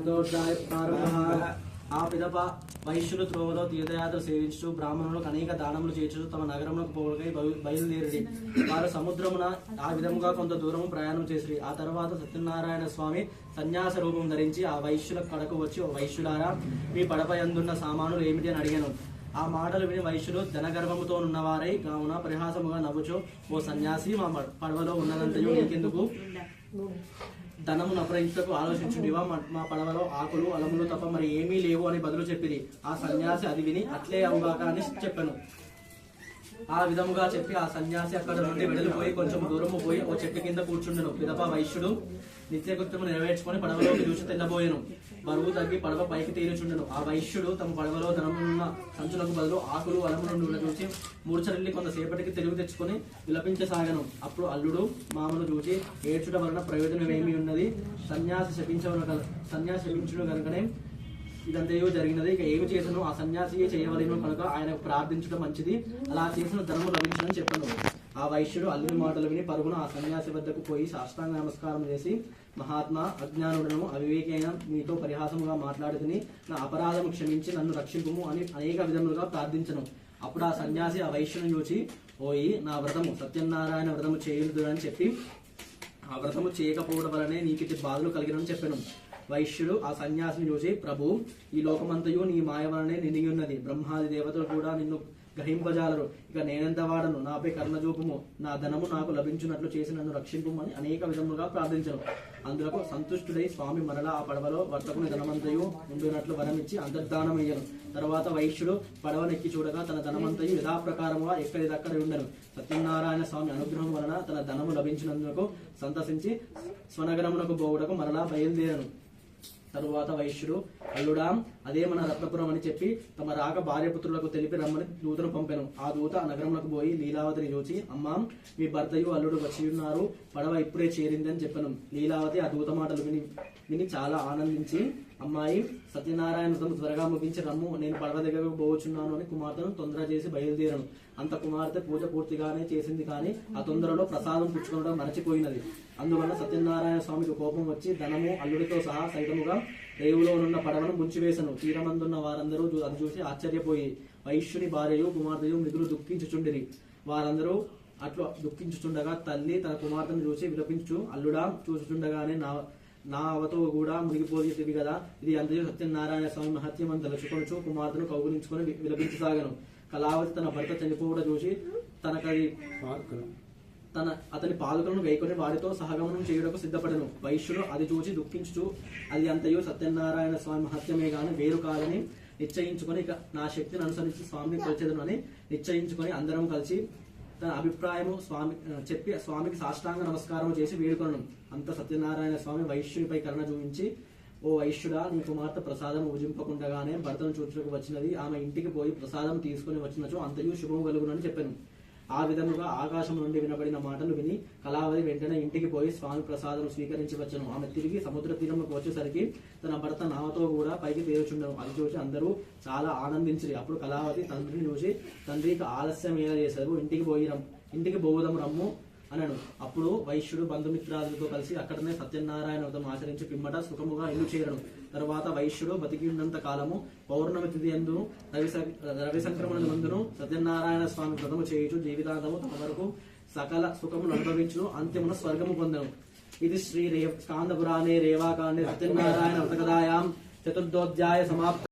చతుర్థాయ ప్రారంభ ఆ పిదప వైశ్యులు త్రోవలో తీర్థయాత్ర సేవించు బ్రాహ్మణులకు అనేక దానములు చేర్చు తమ నగరములకు పోవకై బయలుదేరి వారు సముద్రమున ఆ విధముగా కొంత దూరము ప్రయాణం చేసిరి. ఆ తర్వాత సత్యనారాయణ స్వామి సన్యాస రూపం ధరించి ఆ వైశ్యుల కడకు వచ్చి "ఓ వైశ్యులారా మీ పడప ఎందున్న సామానులు ఏమిటి? అని అడిగాను. ఆ మాటలు విని వైశ్యులు ధనగర్భముతో ఉన్నవారై కావున పరిహాసముగా నవ్వుచు ఓ సన్యాసి మా పడవలో ఉన్నదంతయు నీకెందుకు? ధనము అపహరించుటకు ఆలోచించుండివా? మా పడవలో ఆకులు అలములు తప్ప మరి ఏమీ లేవు అని బదులు చెప్పింది ఆ సన్యాసి అది విని అట్లే అవుగాక అని చెప్పాను. ఆ విధముగా చెప్పి ఆ సన్యాసి అక్కడ నుండి వెడలిపోయి కొంచెం దూరము పోయి ఓ చెట్టు కింద కూర్చుండెను. పిదప వైశ్యుడు నిత్యకృత్యము నెరవేర్చుకొని పడవలోకి చూసి తెల్లబోయెను బరువు తగ్గి పడవ పైకి తేలుచుండెను. ఆ వైశ్యుడు తమ పడవలో ధనమున్న సంచులకు బదులు ఆకులు అలము నుండి చూసి మూర్చరెల్లి కొంతసేపటికి తెలివి తెచ్చుకొని విలపించసాగను. అప్పుడు అల్లుడు మామను చూసి ఏడ్చుట వలన ప్రయోజనం ఏమి ఉన్నది? సన్యాసి శపించవన సన్యాసి శపించుడు కనుకనే ఇదంతయో జరిగినది. ఇక ఏమి చేసను ఆ సన్యాసియే చేయవలేను కనుక ఆయన ప్రార్థించడం మంచిది. అలా చేసిన ధనము లభించడం చెప్పాను. ఆ వైశ్యుడు అల్లుని మాటలు విని పరుగున ఆ సన్యాసి వద్దకు పోయి సాష్టాంగ నమస్కారం చేసి మహాత్మా అజ్ఞానుడను అవివేకైన మీతో పరిహాసముగా మాట్లాడుతుని నా అపరాధము క్షమించి నన్ను రక్షింపుము అని అనేక విధములుగా ప్రార్థించను. అప్పుడు ఆ సన్యాసి ఆ వైశ్యుని చూచి పోయి నా వ్రతము సత్యనారాయణ వ్రతము చేయలేదు అని చెప్పి ఆ వ్రతము చేయకపోవడం వలనే నీకు బాధలు కలిగినని చెప్పాను. వైశ్యుడు ఆ సన్యాసిని చూసి ప్రభు ఈ లోకమంతయు నీ మాయ వలనే నిండి ఉన్నది. బ్రహ్మాది దేవతలు కూడా నిన్ను గ్రహింపజాలరు. ఇక నేనెంత వాడను? నాపై కర్ణజూపము నా ధనము నాకు లభించినట్లు చేసి నన్ను రక్షింపుమని అనేక విధములుగా ప్రార్థించను. అందులకు సంతుష్టుడై స్వామి మరలా ఆ పడవలో వర్తకుని ధనమంతయు ఉండినట్లు వరమిచ్చి అంతర్ధానమయ్యను. తర్వాత వైశ్యుడు పడవనెక్కి చూడగా తన ధనమంతయు యథాప్రకారముగా ఎక్కడిదక్కడ ఉండను సత్యనారాయణ స్వామి అనుగ్రహం వలన తన ధనము లభించినందుకు సంతసించి స్వనగరమునకు పోవుటకు మరలా బయలుదేరను. తరువాత వైశ్యుడు అల్లుడా అదే మన రత్నపురం అని చెప్పి తమ రాక భార్యపుత్రులకు తెలిపి రమ్మని దూతను పంపాను. ఆ దూత ఆ పోయి లీలావతిని చూచి అమ్మా మీ భర్తయు అల్లుడు వచ్చి ఉన్నారు పడవ ఇప్పుడే చేరింది అని చెప్పాను. లీలావతి ఆ దూత మాటలు విని విని చాలా ఆనందించి అమ్మాయి సత్యనారాయణ తను త్వరగా ముగించి రమ్ము నేను పడవ దగ్గరకు పోవచ్చున్నాను అని కుమార్తెను తొందర చేసి బయలుదేరను. అంత కుమార్తె పూజ పూర్తిగానే చేసింది కానీ ఆ తొందరలో ప్రసాదం పుచ్చుకోవడం మరచిపోయినది. అందువల్ల సత్యనారాయణ స్వామికి కోపం వచ్చి ధనము అల్లుడితో సహా సైతముగా రేవులో ఉన్న పడవను ముంచివేశను. తీరమందున్న వారందరూ చూ- అది చూసి ఆశ్చర్యపోయి వైశ్యుని భార్యయు కుమార్తెయు మిగులు దుఃఖించుచుండిరి. వారందరూ అట్లా దుఃఖించుచుండగా తల్లి తన కుమార్తెను చూసి విలపించు అల్లుడా చూచుచుండగానే నా నా అవతో కూడా మునిగిపోయేది కదా. ఇది అంతయు సత్యనారాయణ స్వామి మహత్యం అని తలుచుకొనుచు కుమార్తెను కౌగులించుకొని విలపించసాగను. కళావతి తన భర్త చనిపోవడం చూసి తనకది తన అతని పాలకులను గైకొని వారితో సహగమనం చేయుటకు సిద్ధపడను. వైశ్యుడు అది చూసి దుఃఖించుచు అది అంతయు సత్యనారాయణ స్వామి మహత్యమే గాని వేరు కాదని నిశ్చయించుకొని నా శక్తిని అనుసరించి స్వామిని కొలిచేదను అని నిశ్చయించుకొని అందరం కలిసి తన అభిప్రాయము స్వామి చెప్పి స్వామికి సాష్టాంగ నమస్కారం చేసి వేడుకొనను అంత సత్యనారాయణ స్వామి వైశ్యుడిపై కరుణ చూపించి ఓ వైశ్యుడా నీ కుమార్తె ప్రసాదం ఊజింపకుండగానే భర్తను చూచుకు వచ్చినది. ఆమె ఇంటికి పోయి ప్రసాదం తీసుకుని వచ్చినచో అంతయు శుభము కలుగునని చెప్పాను. ఆ విధముగా ఆకాశం నుండి వినబడిన మాటలు విని కళావతి వెంటనే ఇంటికి పోయి స్వామి ప్రసాదం స్వీకరించి వచ్చను ఆమె తిరిగి సముద్ర తీరంలోకి వచ్చేసరికి తన భర్త నామతో కూడా పైకి తేరుచుండను. అది చూసి అందరూ చాలా ఆనందించరు. అప్పుడు కళావతి తండ్రిని చూసి తండ్రికి ఆలస్యం ఏదో చేశారు ఇంటికి పోయి రమ్ ఇంటికి పోవుదాం రమ్ము. అన్నాడు అప్పుడు వైశ్యుడు బంధుమిత్రాదులతో కలిసి అక్కడనే సత్యనారాయణ వ్రతం ఆచరించి పిమ్మట సుఖముగా ఇల్లు చేరడు. తర్వాత వైశ్యుడు బతికినంత కాలము పౌర్ణమి తిథి ఎందు రవి రవి సంక్రమణ మందును సత్యనారాయణ స్వామి వ్రతము చేయుచు జీవితాంతము తమ వరకు సకల సుఖమును అనుభవించు అంత్యమున స్వర్గము పొందను. ఇది శ్రీ రే స్కాంద పురాణే రేవాకాండే సత్యనారాయణ వ్రతకదాయాం చతుర్థోధ్యాయ సమాప్త